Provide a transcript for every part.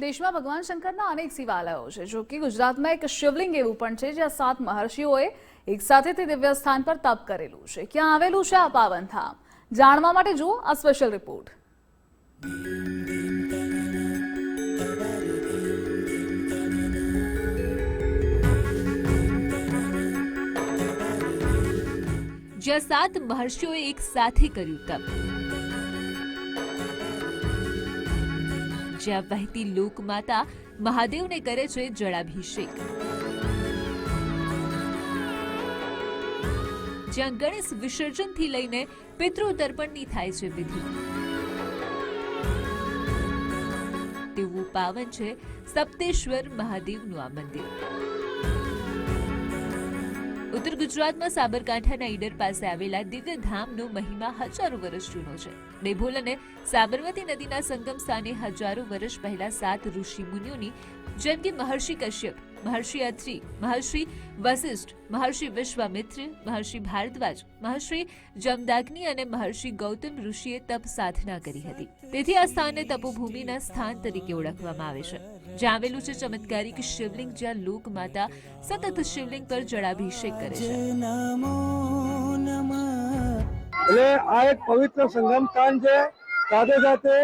દેશમાં ભગવાન શંકરના અનેક શિવાલયો છે, જો કે ગુજરાતમાં એક શિવલિંગ એવું પણ છે, જ્યાં સાત મહર્ષિઓએ એક સાથે તે દિવ્ય સ્થાન પર તપ કરેલું છે. ક્યાં આવેલું છે આ પાવન ધામ? જાણવા માટે જુઓ આ સ્પેશિયલ રિપોર્ટ જ્યાં સાત મહર્ષિઓએ એક સાથે કર્યું તપ. જ્યાં વહેતી લોકમાતા મહાદેવને કરે છે જળાભિષેક. જ્યાં ગણેશ વિસર્જનથી લઈને પિતૃતર્પણની થાય છે વિધિ. તેવું પાવન છે સપ્તેશ્વર મહાદેવનું આ મંદિર. ઉત્તર ગુજરાતમાં સાબરકાંઠાના ઈડર પાસે આવેલા દિવ્ય ધામનો મહિમા હજારો વર્ષ જૂનો છે. ડેભોલ અને સાબરમતી નદીના સંગમ સ્થાને હજારો વર્ષ પહેલા સાત ઋષિ મુનિઓની, જેમ કે મહર્ષિ કશ્યપ, મહર્ષિ અત્રિ મહર્ષિ વશિષ્ઠ મહર્ષિ વિશ્વામિત્ર, મહર્ષિ ભારદ્વાજ, મહર્ષિ જમદાગ્નિ અને મહર્ષિ ગૌતમ ઋષિએ તપ સાધના કરી હતી. તેથી આ સ્થાનને તપોભૂમિના સ્થાન તરીકે ઓળખવામાં આવે છે. જ્યાં આવેલું છે ચમત્કારિક શિવલિંગ જ્યાં લોક માતા સતત શિવલિંગ પર જળાભિષેક કરે છે. એટલે આ એક પવિત્ર સંગમ સ્થાન છે. સાથે સાથે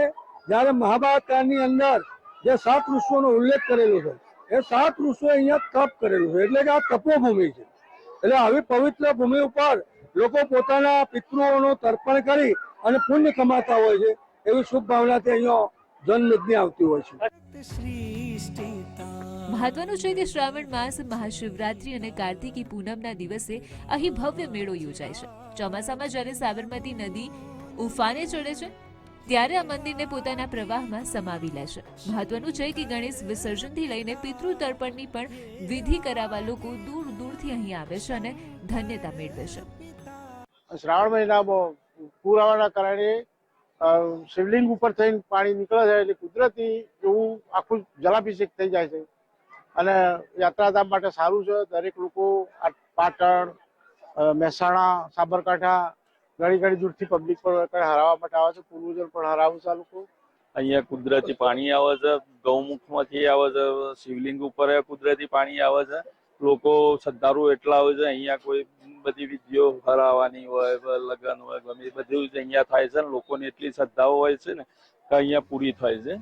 જ્યારે મહાભારત કાળની અંદર જે સાત ઋષિઓનો ઉલ્લેખ કરેલો છે, એ સાત ઋષિઓ અહીંયા તપ કરેલું છે. એટલે કે આ તપોભૂમિ છે. એટલે આવી પવિત્ર ભૂમિ ઉપર લોકો પોતાના પિતૃઓનો તર્પણ કરી અને પુણ્ય કમાતા હોય છે, એવી શુભ ભાવનાથી અહીંયા જન્મયજ્ઞ આવતી હોય છે. મહત્વનું છે કે શ્રાવણ માસ મહાશિવરાત્રી અને કાર્તિકી પૂનમના દિવસે અહીં ભવ્ય મેળો યોજાય છે. ચોમાસામાં જ્યારે સાબરમતી નદી ઉફાને ચડે છે ત્યારે આ મંદિરને પોતાના પ્રવાહમાં સમાવી લે છે. મહત્વનું છે કે ગણેશ વિસર્જનથી લઈને પિતૃ તર્પણની પણ વિધિ કરાવવા લોકો દૂર દૂરથી અહીં આવે છે અને ધન્યતા મેળવે છે. શ્રાવણ મહિનામાં પુરાવાના કારણે શિવલિંગ ઉપર થઈને પાણી નીકળે છે એટલે કુદરતી એવું આખું જલાભિષેક થઈ જાય છે. અને યાત્રાધામ માટે સારું છે. દરેક લોકો પાટણ મહેસાણા, સાબરકાંઠા, ઘણી ઘણી દૂરથી પબ્લિક પણ હરાવવા માટે આવે છે. પૂર્વજો પણ હરાવું છે આ લોકો. અહીંયા કુદરતી પાણી આવે છે. ગૌમુખમાંથી આવે છે. શિવલિંગ ઉપર કુદરતી પાણી આવે છે. લોકો શ્રદ્ધાળુ એટલા હોય છે. અહીંયા કોઈ બધી વિધિઓ ભરાવાની હોય લગ્ન હોય, ગમે બધું જ અહીંયા થાય છે ને, લોકોની એટલી શ્રદ્ધાઓ હોય છે ને કે અહીંયા પૂરી થાય છે.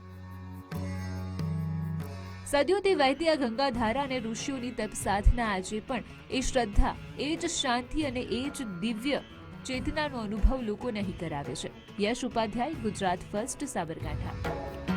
સદીઓથી વહેતી આ ગંગાધારા અને ઋષિઓની તપ સાધના આજે પણ એ શ્રદ્ધા, એ જ શાંતિ અને એ જ દિવ્ય ચેતનાનો અનુભવ લોકોને અહીં કરાવે છે. યશ ઉપાધ્યાય, ગુજરાત ફર્સ્ટ, સાબરકાંઠા.